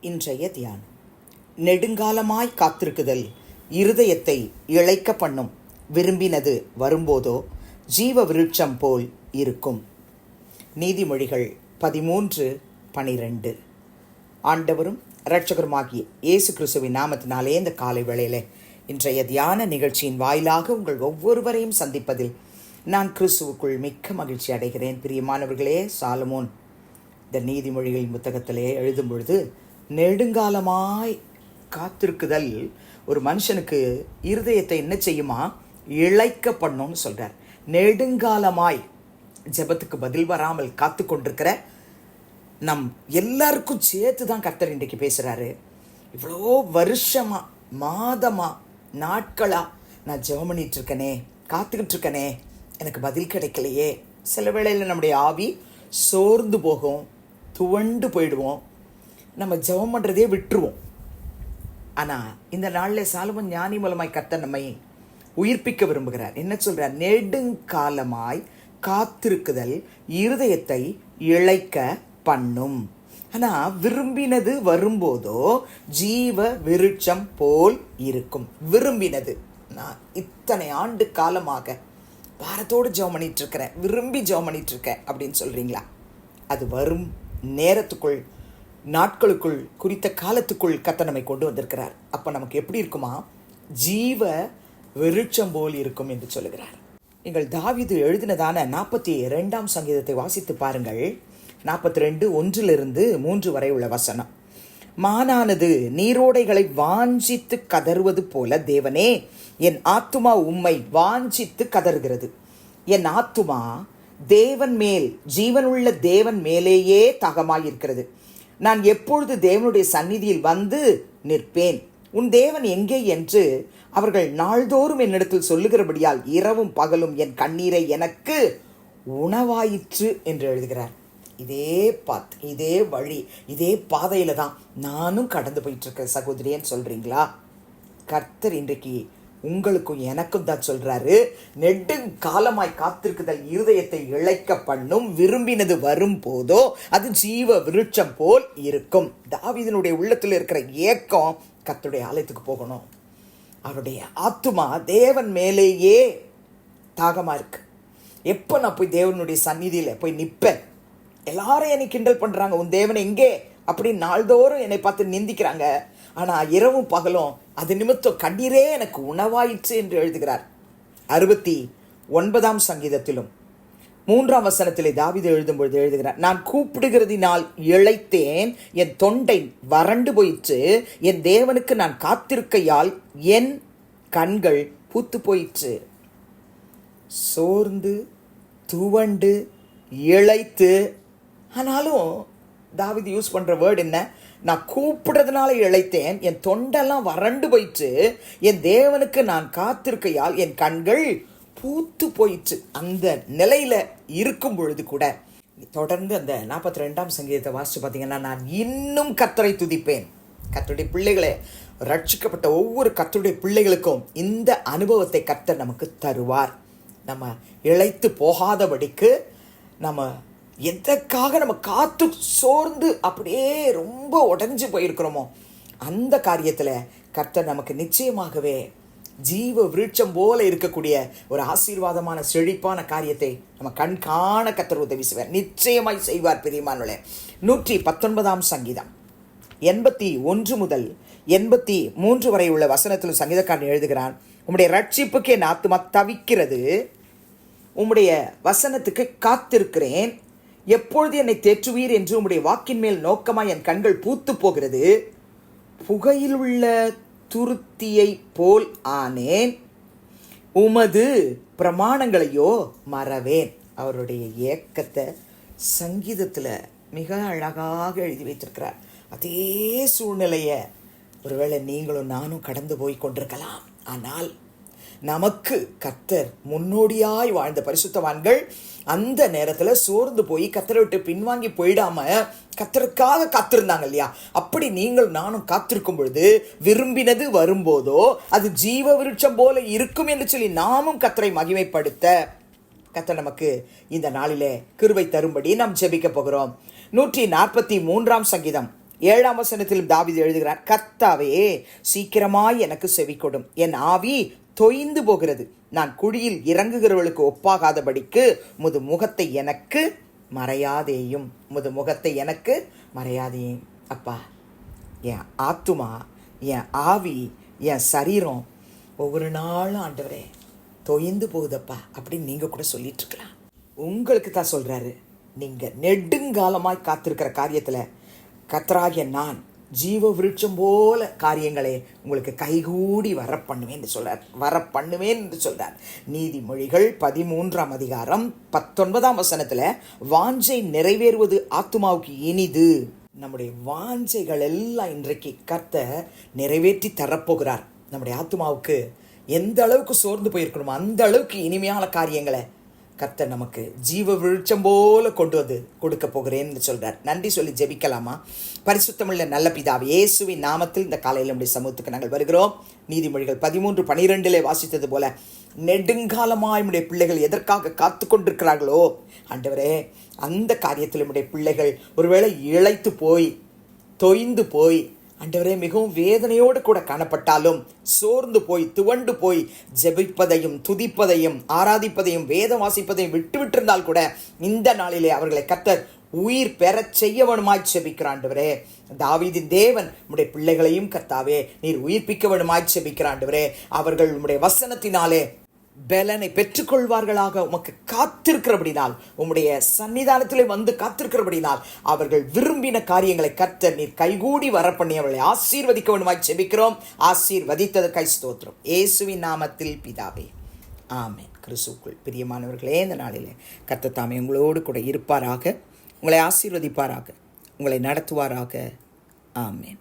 இன்றைய தியானம். நெடுங்காலமாய் காத்திருக்குதல் இருதயத்தை இழைக்க பண்ணும். விரும்பினது வரும்போதோ ஜீவ விருட்சம் போல் இருக்கும். நீதிமொழிகள் பதிமூன்று பனிரெண்டு. ஆண்டவரும் இரட்சகருமாகிய இயேசு கிறிஸ்துவின் நாமத்தினாலே இந்த காலை வேளையில் இன்றைய தியான நிகழ்ச்சியின் வாயிலாக உங்கள் ஒவ்வொருவரையும் சந்திப்பதில் நான் கிறிஸ்துவுக்குள் மிக்க மகிழ்ச்சி அடைகிறேன். பிரியமானவர்களே சாலமோன் இந்த நீதிமொழிகளின் புத்தகத்திலே எழுதும் பொழுது நெடுங்காலமாய் காத்திருக்குதல் ஒரு மனுஷனுக்கு இருதயத்தை என்ன செய்யுமா? இழைக்க பண்ணும்னு சொல்கிறார் நெடுங்காலமாய் ஜெபத்துக்கு பதில் வராமல் காத்து கொண்டிருக்கிற நம் எல்லாருக்கும் சேர்த்து தான் கர்த்தர் இன்றைக்கு பேசுகிறாரு இவ்வளோ வருஷமாக மாதமாக நாட்களாக நான் ஜெபம் பண்ணிகிட்டு இருக்கனே காத்துக்கிட்டு இருக்கனே எனக்கு பதில் கிடைக்கலையே. சில வேளையில் நம்முடைய ஆவி சோர்ந்து போகும் துவண்டு போயிடுவோம். நம்ம ஜெபம் பண்ணுறதே விட்டுருவோம். ஆனால் இந்த நாளில் சாலமன் ஞானி மூலமாய் கத்த நம்மை உயிர்ப்பிக்க விரும்புகிறார். என்ன சொல்கிறார் நெடுங்காலமாய் காத்திருக்குதல் இருதயத்தை இழைக்க பண்ணும். ஆனால் விரும்பினது வரும்போதோ ஜீவ விருட்சம் போல் இருக்கும். விரும்பினது. நான் இத்தனை ஆண்டு காலமாக பாரத்தோடு ஜெபம் பண்ணிட்டு இருக்கிறேன். விரும்பி ஜெபம் பண்ணிட்டு இருக்கேன் அப்படின்னு சொல்கிறீங்களா அது வரும் நேரத்துக்குள் நாட்களுக்குள் குறித்த காலத்துக்குள் கத்த நம்மை கொண்டு வந்திருக்கிறார். அப்போ நமக்கு எப்படி இருக்குமா? ஜீவ வெறிச்சம் போல் இருக்கும் என்று சொல்லுகிறார். நீங்கள் தாவிது எழுதினதான நாற்பத்தி ரெண்டாம் சங்கீதத்தை வாசித்து பாருங்கள். நாற்பத்தி ரெண்டு ஒன்றிலிருந்து மூன்று வரை உள்ள வசனம். மானானது நீரோடைகளை வாஞ்சித்து கதறுவது போல தேவனே என் ஆத்துமா உம்மை வாஞ்சித்து கதறுகிறது. என் ஆத்துமா தேவன் மேல் ஜீவனுள்ள தேவன் மேலேயே தகமாயிருக்கிறது. நான் எப்பொழுது தேவனுடைய சந்நிதியில் வந்து நிற்பேன்? உன் தேவன் எங்கே என்று அவர்கள் நாள்தோறும் என்னிடத்தில் சொல்லுகிறபடியால் இரவும் பகலும் என் கண்ணீரை எனக்கு உணவாயிற்று என்று எழுதுகிறார். இதே பாத் இதே வழி இதே பாதையில் தான் நானும் கடந்து போயிட்டுருக்கேன் சகோதரியன்னு சொல்கிறீங்களா கர்த்தர் இன்றைக்கு உங்களுக்கும் எனக்கும் தான் சொல்கிறாரு நெடுங்காலமாய் காத்திருக்குதல் இருதயத்தை இழைக்க பண்ணும் விரும்பினது வரும் போதோ அது ஜீவ விருட்சம் போல் இருக்கும். தாவிதனுடைய உள்ளத்தில் இருக்கிற ஏக்கம் கத்துடைய ஆலயத்துக்கு போகணும். அவருடைய ஆத்துமா தேவன் மேலேயே தாகமாக இருக்கு. எப்போ நான் போய் தேவனுடைய சந்நிதியில் போய் நிற்பேன் எல்லாரும் என்னை கிண்டல் பண்ணுறாங்க உன் தேவன் எங்கே அப்படின்னு நாள்தோறும் என்னை பார்த்து நிந்திக்கிறாங்க. ஆனால் இரவும் பகலும் அது நிமித்தம் கண்ணீரே எனக்கு உணவாயிற்று என்று எழுதுகிறார். அறுபத்தி ஒன்பதாம் சங்கீதத்திலும் மூன்றாம் வசனத்திலே தாவிது எழுதும்பொழுது எழுதுகிறார் நான் கூப்பிடுகிறதினால் இழைத்தேன் என் தொண்டை வறண்டு போயிற்று என் தேவனுக்கு நான் காத்திருக்கையால் என் கண்கள் பூத்து போயிற்று. சோர்ந்து துவண்டு இழைத்து ஆனாலும் தாவிது யூஸ் பண்ணுற வேர்டு என்ன? நான் கூப்பிடுறதுனால இழைத்தேன் என் தொண்டெல்லாம் வறண்டு போயிற்று என் தேவனுக்கு நான் காத்திருக்கையால் என் கண்கள் பூத்து போயிற்று. அந்த நிலையில இருக்கும் பொழுது கூட தொடர்ந்து அந்த நாற்பத்தி ரெண்டாம் சங்கீதத்தை வாசிச்சு பார்த்தீங்கன்னா நான் இன்னும் கத்தரை துதிப்பேன். கத்தருடைய பிள்ளைகளே ரட்சிக்கப்பட்ட ஒவ்வொரு கத்தருடைய பிள்ளைகளுக்கும் இந்த அனுபவத்தை கத்தர் நமக்கு தருவார். நம்ம இழைத்து போகாதபடிக்கு நம்ம எதற்காக நம்ம காத்து சோர்ந்து அப்படியே ரொம்ப உடஞ்சி போயிருக்கிறோமோ அந்த காரியத்தில் கர்த்தர் நமக்கு நிச்சயமாகவே ஜீவ விருட்சம் போல இருக்கக்கூடிய ஒரு ஆசீர்வாதமான செழிப்பான காரியத்தை நம்ம கண்காண கத்தர் உதவி செய்வார். நிச்சயமாய் செய்வார் பெரியமானுல நூற்றி பத்தொன்பதாம் சங்கீதம். எண்பத்தி ஒன்று முதல் எண்பத்தி மூன்று வரை உள்ள வசனத்தில் சங்கீதக்காரன் எழுதுகிறான் உம்முடைய ரட்சிப்புக்கு என் ஆத்துமா தவிக்கிறது. உம்முடைய வசனத்துக்கு காத்திருக்கிறேன். எப்பொழுது என்னை தேற்றுவீர் என்று உம்முடைய வாக்கின் மேல் நோக்கமாக என் கண்கள் பூத்து போகிறது புகையில் உள்ள துருத்தியை போல் ஆனேன். உமது பிரமாணங்களையோ மறவேன். அவருடைய ஏக்கத்தை சங்கீதத்தில் மிக அழகாக எழுதி வைத்திருக்கிறார். அதே சூழ்நிலையை ஒருவேளை நீங்களும் நானும் கடந்து போய் கொண்டிருக்கலாம். ஆனால் நமக்கு கத்தர் முன்னோடியாய் வாழ்ந்த பரிசுத்தவான்கள் அந்த நேரத்தில் சோர்ந்து போய் கத்தரை விட்டு பின்வாங்கி போயிடாம கத்தருக்காக காத்திருந்தாங்க இல்லையா? அப்படி நீங்கள் நானும் காத்திருக்கும் பொழுது விரும்பினது வரும்போதோ அது ஜீவ விருட்சம் போல இருக்கும் என்று சொல்லி நாமும் கத்தரை மகிமைப்படுத்த கத்த நமக்கு இந்த நாளிலே கிருவை தரும்படி நாம் ஜெபிக்க போகிறோம். நூற்றி நாற்பத்தி மூன்றாம் சங்கீதம். ஏழாம் வசனத்திலும் தாவிது எழுதுகிறார் கத்தாவே சீக்கிரமாய் எனக்கு செவி கொடும் என் ஆவி தொய்ந்து போகிறது. நான் குழியில் இறங்குகிறவளுக்கு ஒப்பாகாதபடிக்கு முது முகத்தை எனக்கு மறையாதேயும். முது முகத்தை எனக்கு மறையாதேயும். அப்பா என் ஆத்துமா என் ஆவி என் சரீரம் ஒவ்வொரு நாளும் ஆண்டவரே தொய்ந்து போகுதப்பா அப்படின்னு நீங்கள் கூட சொல்லிட்டு இருக்கலாம். உங்களுக்கு தான் சொல்கிறாரு நீங்கள் நெடுங்காலமாய் காத்திருக்கிற காரியத்தில் கத்தராகிய நான் ஜீவ விருட்சம் போல காரியங்களை உங்களுக்கு கைகூடி வர பண்ணுவேன் என்று சொல்றார். வர பண்ணுவேன் என்று சொல்றார். நீதிமொழிகள் பதிமூன்றாம் அதிகாரம் பத்தொன்பதாம் வசனத்தில் வாஞ்சை நிறைவேறுவது ஆத்துமாவுக்கு இனிது. நம்முடைய வாஞ்சைகள் எல்லாம் இன்றைக்கு கத்த நிறைவேற்றி தரப்போகிறார். நம்முடைய ஆத்மாவுக்கு எந்த அளவுக்கு சோர்ந்து போயிருக்கணுமோ அந்த அளவுக்கு இனிமையான காரியங்களை கர்த்தர் நமக்கு ஜீவ விருட்சம் போல கொண்டு வந்து கொடுக்க போகிறேன்னு சொல்கிறார் நன்றி சொல்லி ஜெபிக்கலாமா? பரிசுத்தமில்ல நல்ல பிதாவே இயேசுவின் நாமத்தில் இந்த காலையில் நம்முடைய சமூகத்துக்கு நாங்கள் வருகிறோம். நீதிமொழிகள் பதிமூன்று பனிரெண்டிலே வாசித்தது போல நெடுங்காலமாக நம்முடைய பிள்ளைகள் எதற்காக காத்து கொண்டிருக்கிறார்களோ? ஆண்டவரே அந்த காரியத்தில் நம்முடைய பிள்ளைகள் ஒருவேளை இழைத்து போய் தொய்ந்து போய் அண்டவரே மிகவும் வேதனையோடு கூட காணப்பட்டாலும் சோர்ந்து போய் துவண்டு போய் ஜெபிப்பதையும் துதிப்பதையும் ஆராதிப்பதையும் வேதம் வாசிப்பதையும் விட்டுவிட்டிருந்தால் கூட இந்த நாளிலே அவர்களை கத்தர் உயிர் பெறச் செய்ய வேணுமாய் செபிக்கிறாண்டவரே தாவீதின் தேவன் உம்முடைய பிள்ளைகளையும் கத்தாவே நீர் உயிர்ப்பிக்க வேணுமாய் செபிக்கிறாண்டவரே அவர்கள் உம்முடைய வசனத்தினாலே பலனை பெற்றுக்கொள்வார்களாக உமக்கு காத்திருக்கிறபடினால் உம்முடைய சன்னிதானத்திலே வந்து காத்திருக்கிறபடினால் அவர்கள் விரும்பின காரியங்களை கத்த நீர் கைகூடி வரப்பண்ணி அவர்களை ஆசீர்வதிக்க வேண்டுமாய் செபிக்கிறோம் ஆசீர்வதித்ததற்காய் ஸ்தோத்திரம். இயேசுவின் நாமத்தில் பிதாவே ஆமேன். கிறிஸ்துக்குள் பிரியமானவர்களே இந்த நாளிலே கத்தத்தாமே உங்களோடு கூட இருப்பாராக உங்களை ஆசீர்வதிப்பாராக உங்களை நடத்துவாராக. ஆமேன்.